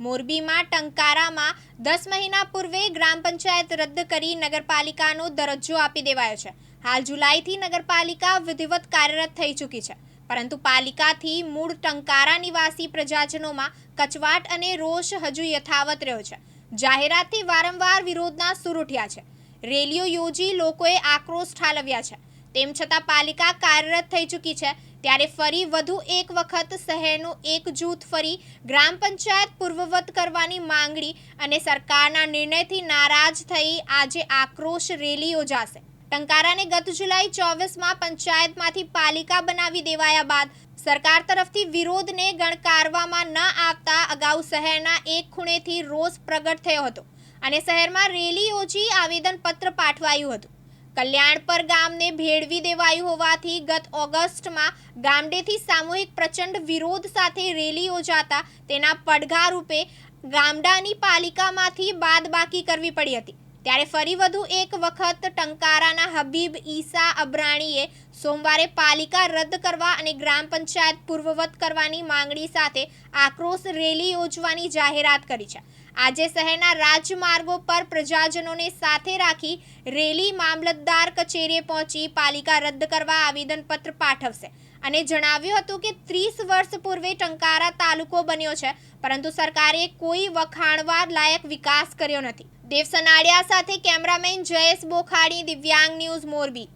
મોરબીમાં ટંકારામાં દસ મહિના પૂર્વે ગ્રામ પંચાયત રદ કરી નગરપાલિકાનો દરજ્જો આપી દેવાયો છે. હાલ જુલાઈથી નગરપાલિકા વિધિવત કાર્યરત થઈ ચૂકી છે. પરંતુ પાલિકાથી મૂળ ટંકારા નિવાસી પ્રજાજનોમાં કચવાટ અને રોષ હજુ યથાવત રહ્યો છે. જાહેરાતથી વારંવાર વિરોધના સૂર ઉઠ્યા છે. રેલીઓ યોજી લોકોએ આક્રોશ ઠાલવ્યા છે. તેમ છતાં પાલિકા કાર્યરત થઈ ચૂકી છે. ત્યારે ફરી વધુ એક વખત શહેરનું એક જૂથ ફરી ગ્રામ પંચાયત પૂર્વવત કરવાની માંગણી અને સરકારના નિર્ણયથી નારાજ થઈ આજે આક્રોશ રેલી યોજાશે. ટંકારાને ગત જુલાઈ ચોવીસમાં પંચાયતમાંથી પાલિકા બનાવી દેવાયા બાદ સરકાર તરફથી વિરોધને ગણકારવામાં ન આવતા અગાઉ શહેરના એક ખૂણેથી રોષ પ્રગટ થયો હતો અને શહેરમાં રેલી યોજી આવેદનપત્ર પાઠવાયું હતું. કલ્યાણપર ગામને ભેળવી દેવાયું હોવાથી ગત ઓગસ્ટમાં ગામડેથી સામૂહિક પ્રચંડ વિરોધ સાથે રેલી યોજાતા તેના પડઘા રૂપે ગામડાની પાલિકામાંથી બાદબાકી કરવી પડી હતી. ત્યારે ફરી વધુ એક વખત ટંકારાના હબીબ ઈસા અબ્રાણીએ સોમવારે પાલિકા રદ કરવા અને ગ્રામ પંચાયત પૂર્વવત કરવાની માંગણી સાથે આક્રોશ રેલી યોજવાની જાહેરાત કરી છે. આજે શહેરના રાજમાર્ગો પર પ્રજાજનોને સાથે રાખી રેલી મામલતદાર કચેરીએ પહોંચી પાલિકા રદ કરવા આવેદનપત્ર પાઠવશે. અને જણાવ્યું હતું કે ત્રીસ વર્ષ પૂર્વે ટંકારા તાલુકો બન્યો છે, પરંતુ સરકારે કોઈ વખાણવા લાયક વિકાસ કર્યો નથી. દેવ સનાડિયા સાથે કેમેરામેન જયેશ બોખાડી, દિવ્યાંગ ન્યૂઝ મોરબી.